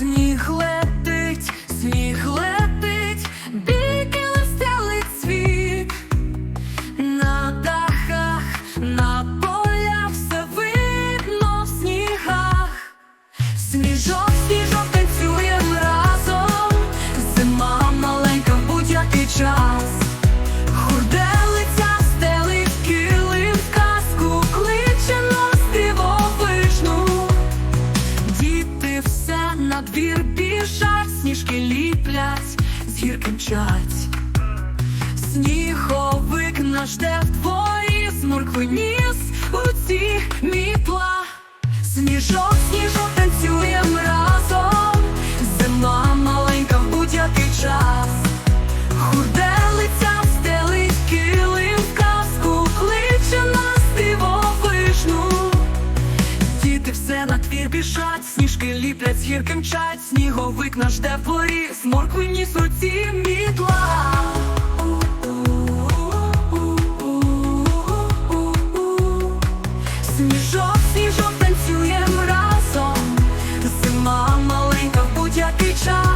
Сніг летить, сніг летить, біки листяли цвіт, на дахах, на полях все видно в снігах, сніжок, сніжок танцює разом, зима маленька в будь-який час. двір біжать, сніжки ліплять, з гірки мчать. Сніговик наш де в дворі з ніс. двір біжать, сніжки ліплять, з гірки мчать, сніговик наш де дворі, з моркви нісуці мітла. Сніжок, сніжок танцюєм разом, зима маленька в будь-який час.